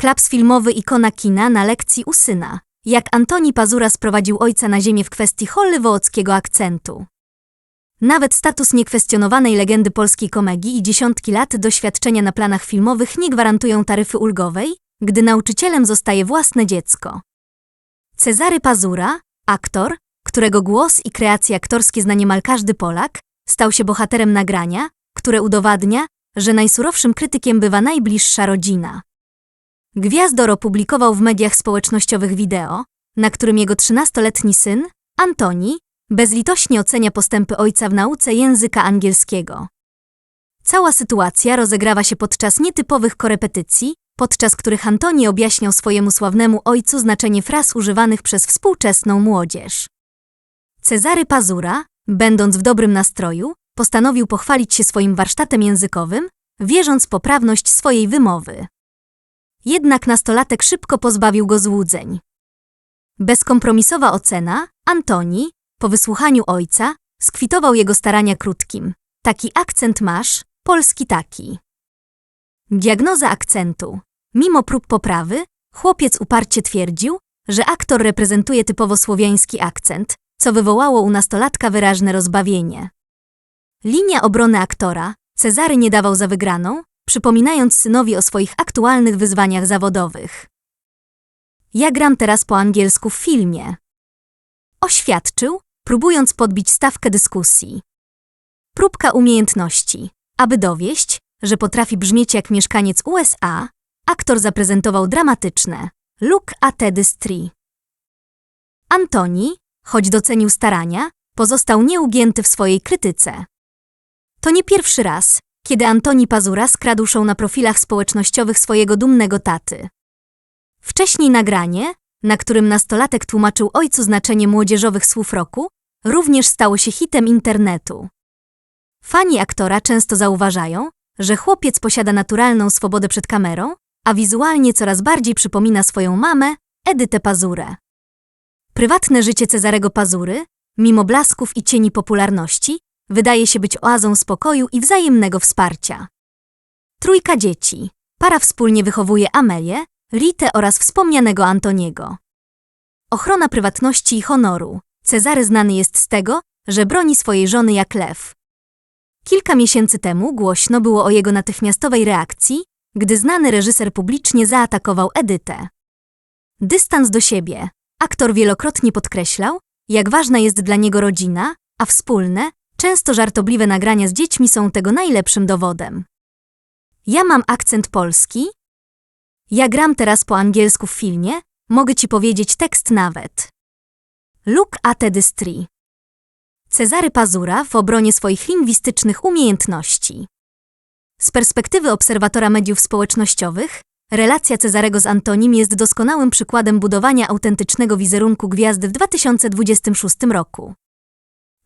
Klaps filmowy ikona kina na lekcji u syna. Jak Antoni Pazura sprowadził ojca na ziemię w kwestii hollywoodzkiego akcentu. Nawet status niekwestionowanej legendy polskiej komedii i dziesiątki lat doświadczenia na planach filmowych nie gwarantują taryfy ulgowej, gdy nauczycielem zostaje własne dziecko. Cezary Pazura, aktor, którego głos i kreacje aktorskie zna niemal każdy Polak, stał się bohaterem nagrania, które udowadnia, że najsurowszym krytykiem bywa najbliższa rodzina. Gwiazdor opublikował w mediach społecznościowych wideo, na którym jego 13-letni syn, Antoni, bezlitośnie ocenia postępy ojca w nauce języka angielskiego. Cała sytuacja rozegrawa się podczas nietypowych korepetycji, podczas których Antoni objaśniał swojemu sławnemu ojcu znaczenie fraz używanych przez współczesną młodzież. Cezary Pazura, będąc w dobrym nastroju, postanowił pochwalić się swoim warsztatem językowym, wierząc w poprawność swojej wymowy. Jednak nastolatek szybko pozbawił go złudzeń. Bezkompromisowa ocena, Antoni, po wysłuchaniu ojca, skwitował jego starania krótkim. Taki akcent masz, polski taki. Diagnoza akcentu. Mimo prób poprawy, chłopiec uparcie twierdził, że aktor reprezentuje typowo słowiański akcent, co wywołało u nastolatka wyraźne rozbawienie. Linia obrony aktora, Cezary nie dawał za wygraną, przypominając synowi o swoich aktualnych wyzwaniach zawodowych. Ja gram teraz po angielsku w filmie. Oświadczył, próbując podbić stawkę dyskusji. Próbka umiejętności. Aby dowieść, że potrafi brzmieć jak mieszkaniec USA, aktor zaprezentował dramatyczne Look at this tree. Antoni, choć docenił starania, pozostał nieugięty w swojej krytyce. To nie pierwszy raz, kiedy Antoni Pazura skradł show na profilach społecznościowych swojego dumnego taty. Wcześniej nagranie, na którym nastolatek tłumaczył ojcu znaczenie młodzieżowych słów roku, również stało się hitem internetu. Fani aktora często zauważają, że chłopiec posiada naturalną swobodę przed kamerą, a wizualnie coraz bardziej przypomina swoją mamę, Edytę Pazurę. Prywatne życie Cezarego Pazury, mimo blasków i cieni popularności, wydaje się być oazą spokoju i wzajemnego wsparcia. Trójka dzieci. Para wspólnie wychowuje Amelię, Ritę oraz wspomnianego Antoniego. Ochrona prywatności i honoru. Cezary znany jest z tego, że broni swojej żony jak lew. Kilka miesięcy temu głośno było o jego natychmiastowej reakcji, gdy znany reżyser publicznie zaatakował Edytę. Dystans do siebie. Aktor wielokrotnie podkreślał, jak ważna jest dla niego rodzina, a wspólne, często żartobliwe nagrania z dziećmi są tego najlepszym dowodem. Ja mam akcent polski. Ja gram teraz po angielsku w filmie, mogę ci powiedzieć tekst nawet. Look at this tree. Cezary Pazura w obronie swoich lingwistycznych umiejętności. Z perspektywy obserwatora mediów społecznościowych, relacja Cezarego z Antonim jest doskonałym przykładem budowania autentycznego wizerunku gwiazdy w 2026 roku.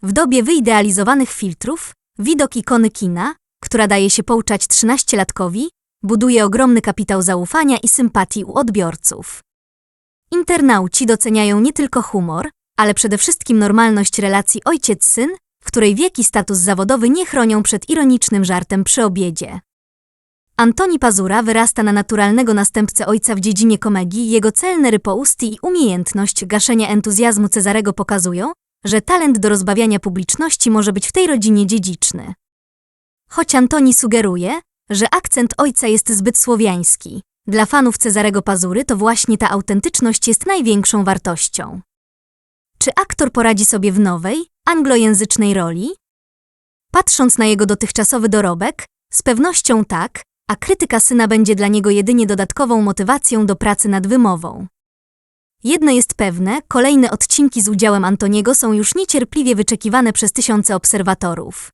W dobie wyidealizowanych filtrów, widok ikony kina, która daje się pouczać 13-latkowi, buduje ogromny kapitał zaufania i sympatii u odbiorców. Internauci doceniają nie tylko humor, ale przede wszystkim normalność relacji ojciec-syn, w której wiek i status zawodowy nie chronią przed ironicznym żartem przy obiedzie. Antoni Pazura wyrasta na naturalnego następcę ojca w dziedzinie komedii, jego celne rypousty i umiejętność gaszenia entuzjazmu Cezarego pokazują, że talent do rozbawiania publiczności może być w tej rodzinie dziedziczny. Choć Antoni sugeruje, że akcent ojca jest zbyt słowiański, dla fanów Cezarego Pazury to właśnie ta autentyczność jest największą wartością. Czy aktor poradzi sobie w nowej, anglojęzycznej roli? Patrząc na jego dotychczasowy dorobek, z pewnością tak, a krytyka syna będzie dla niego jedynie dodatkową motywacją do pracy nad wymową. Jedno jest pewne, kolejne odcinki z udziałem Antoniego są już niecierpliwie wyczekiwane przez tysiące obserwatorów.